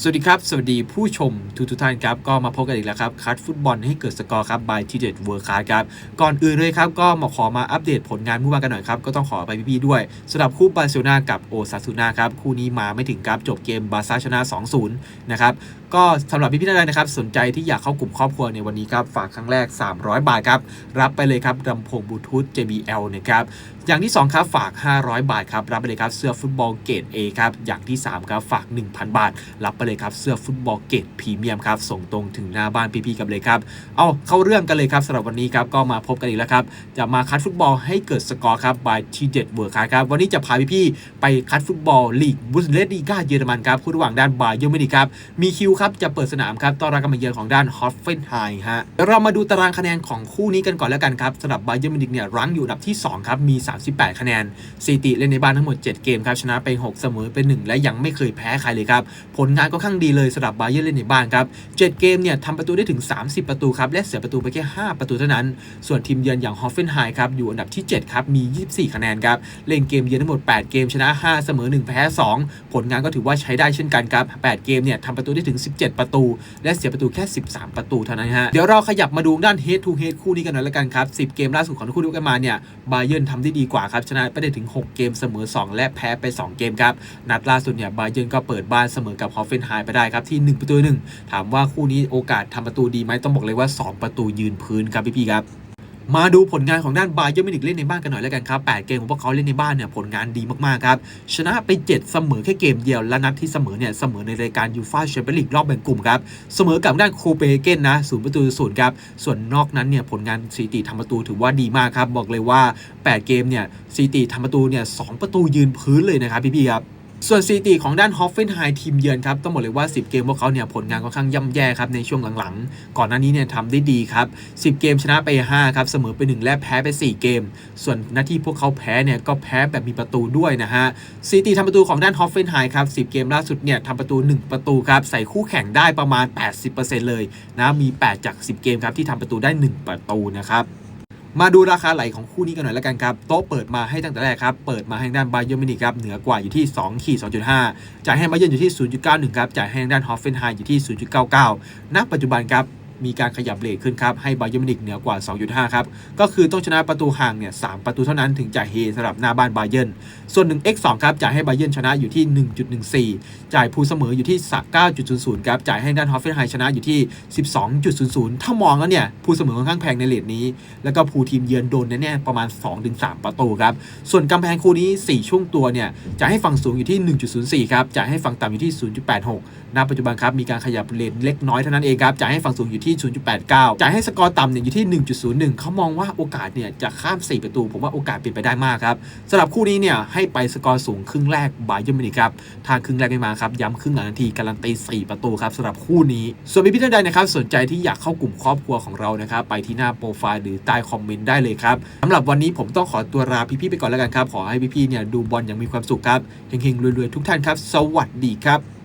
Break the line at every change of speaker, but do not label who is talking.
สวัสดีครับ สวัสดีผู้ชมทุกทุกท่านครับ ก็มาพบกันอีกแล้วครับคัดฟุตบอลให้เกิดสกอร์ครับ by ทีเด็ดเวิร์คคัครับ ก่อนอื่นเลยครับ ก็มาขอมาอัปเดตผลงานเมื่อวานกันหน่อยครับ ก็ต้องขอไปพี่ๆด้วยสำหรับคู่บาร์เซโลนากับโอซาซูนาครับ คู่นี้มาไม่ถึงครับ จบเกมบาร์ซ่าชนะ 2-0 นะครับ ก็สำหรับพี่ๆท่านใดนะครับ สนใจที่อยากเข้ากลุ่มครอบครัวในวันนี้ครับ ฝากครั้งแรก 300 บาทครับ รับไปเลยครับลำโพงบลูทูธ JBL นะครับอย่างที่ 2 ครับฝาก 500 บาทครับรับไปเลยครับเสื้อฟุตบอลเกรด A ครับอย่างที่ 3 ครับฝาก 1,000 บาท รับไปเลยครับเสื้อฟุตบอลเกรดพรีเมียมครับส่งตรงถึงหน้าบ้านพี่ๆกันเลยครับเอาเข้าเรื่องกันเลยครับสำหรับวันนี้ครับก็มาพบกันอีกแล้วครับจะมาคัดฟุตบอลให้เกิดสกอร์ครับ by ทีเด็ดเวิร์คครับวันนี้จะพาพี่ๆไปคัดฟุตบอลลีกบุสเลสลีกาเยอรมันครับคู่ระหว่างด้านบาเยอร์มิวนิกครับมีคิวครับจะเปิดสนามครับต้อนรับการมาเยือนของด้านฮอฟเฟนไฮฮะเรามาดูตารางคะแนนของคู่นี้กันก่อนแล้วกันครับสำหรับบาเยอร์มินิเนี่ยรั้งอยู่อันดับที่2ครับมี38 คะแนนสถิติเล่นในบ้านทั้งหมด 7 เกมครับชนะไป 6 เสมอไป 1 และยังไม่เคยแพ้ใครเลยครับ ผลงานก็ข้างดีเลยสำหรับบาเยอร์เล่นในบ้านครับ 7 เกมเนี่ยทำประตูได้ถึง 30 ประตูครับและเสียประตูไปแค่ 5 ประตูเท่านั้น ส่วนทีมเยือนอย่างฮอฟเฟนไฮครับอยู่อันดับที่ 7 ครับมี 24 คะแนนครับเล่นเกมเยือนทั้งหมด 8 เกมชนะ 5 เสมอ 1 แพ้ 2 ผลงานก็ถือว่าใช้ได้เช่นกันครับ 8 เกมเนี่ยทำประตูได้ถึง 17 ประตู และเสียประตูแค่ 13 ประตูเท่านั้นฮะเดี๋ยวเราขยับมาดูด้าน head to head คู่นี้กันหน่อยละกันครับ10 เกมล่าสุดของทั้งคู่ที่กันมาเนี่ยบาเยิร์ทำได้ดีีกว่าครับ ชนะไปได้ถึง 6 เกมเสมอ 2 และแพ้ไป 2 เกมครับ นัดล่าสุดเนี่ยบาเยิร์นก็เปิดบ้านเสมอกับฮอฟเฟนไฮไปได้ครับที่ 1 ประตูหนึ่งถามว่าคู่นี้โอกาสทำประตูดีไหมต้องบอกเลยว่า 2 ประตูยืนพื้นครับพี่ๆครับ มาดูผลงานของด้านบาเยอร์มิวนิกเล่นในบ้านกันหน่อยแล้วกันครับ 8 เกมของพวกเขาเล่นในบ้านเนี่ยผลงานดีมากๆครับ ชนะไป 7 เสมอแค่เกมเดียว และนัดที่เสมอเนี่ยเสมอในรายการยูฟ่าแชมเปี้ยนลีกรอบแบ่งกลุ่มครับ เสมอกับด้านโคเปเฮเกนนะศูนย์ประตูศูนย์ครับ ส่วนนอกนั้นเนี่ยผลงานสถิติทำประตูถือว่าดีมากครับ บอกเลยว่า 8 เกมเนี่ยสถิติทำประตูเนี่ยสประตูยืนพื้นเลยนะครับพี่ๆครับ ส่วนสถิติของด้านฮอฟเฟนไฮทีมเยือนครับต้องบอกเลยว่า 10 เกมพวกเขาเนี่ยผลงานค่อนข้างย่ำแย่ครับในช่วงหลังๆ ก่อนหน้านี้เนี่ยทำได้ดีครับ 10 เกมชนะไป 5 ครับ เสมอไป 1 และแพ้ไป 4 เกม ส่วนหน้าที่พวกเขาแพ้เนี่ยก็แพ้แบบมีประตูด้วยนะฮะสถิติทำประตูของด้านฮอฟเฟนไฮครับ 10 เกมล่าสุดเนี่ยทำประตู 1 ประตูครับใส่คู่แข่งได้ประมาณ 80%เลยนะมี 8 จาก 10 เกมครับที่ทำประตูได้ 1 ประตูนะครับ มาดูราคาไหลของคู่นี้กันหน่อยแล้วกันครับโต๊ะเปิดมาให้ตั้งแต่แรกครับเปิดมาให้ด้านบาเยอร์มินิกครับเหนือกว่าอยู่ที่2ขีด2.5จ่ายให้บาเยอร์อยู่ที่ 0.91ครับจ่ายให้ด้านฮอฟเฟนไฮอยู่ที่ 0.99 ณ ปัจจุบันครับ มีการขยับเลทขึ้นครับให้บาเยอร์มินิกเหนือกว่า 2.5 ครับ ก็คือต้องชนะประตูห่างเนี่ย3ประตูเท่านั้นถึงจะเฮสำหรับหน้าบ้านบาเยอร์ส่วน 1x2 ครับจ่ายให้บาเยอร์ชนะอยู่ที่ 1.14 จ่ายพูลเสมออยู่ที่ 9.00 ครับจ่ายให้ด้านฮอฟเฟนไฮชนะอยู่ที่ 12.00 ถ้ามองแล้วเนี่ยพูลเสมอค่อนข้างแพงในเลทนี้ แล้วก็พูลทีมเยือนโดนแน่ๆประมาณ 2-3 ประตูครับส่วนกำแพงคู่นี้ 4 ช่วงตัวเนี่ยจะให้ฝั่งสูงอยู่ที่ 1.04 ครับจะให้ฝั่งต่ำอยู่ที่ 0.86 ณ ปัจจุบันครับมีการขยับเลนเล็กน้อยเท่านั้นเองครับจะให้ฝั่งสูงอยู่ที่0.89จะให้สกอร์ต่ำเนี่ยอยู่ที่ 1.01 เขามองว่าโอกาสเนี่ยจะข้าม 4 ประตู ผมว่าโอกาสเป็นไปได้มากครับสำหรับคู่นี้เนี่ยให้ไปสกอร์สูงครึ่งแรกบาเยอร์มิวนิกครับถ้าครึ่งแรกไม่มาครับย้ำครึ่งหลังนาทีการันตี 4 ประตูครับสำหรับคู่นี้ ส่วนพี่ๆท่านใดนะครับสนใจที่อยากเข้ากลุ่มครอบครัวของเรานะครับไปที่หน้าโปรไฟล์หรือใต้คอมเมนต์ได้เลยครับสำหรับวันนี้ผมต้องขอตัวลาพี่ๆไปก่อนแล้วกันครับขอให้พี่ๆเนี่ยดูบอลอย่างมีความสุขครับเฮงๆรวยๆทุกท่านครับ สวัสดีครับ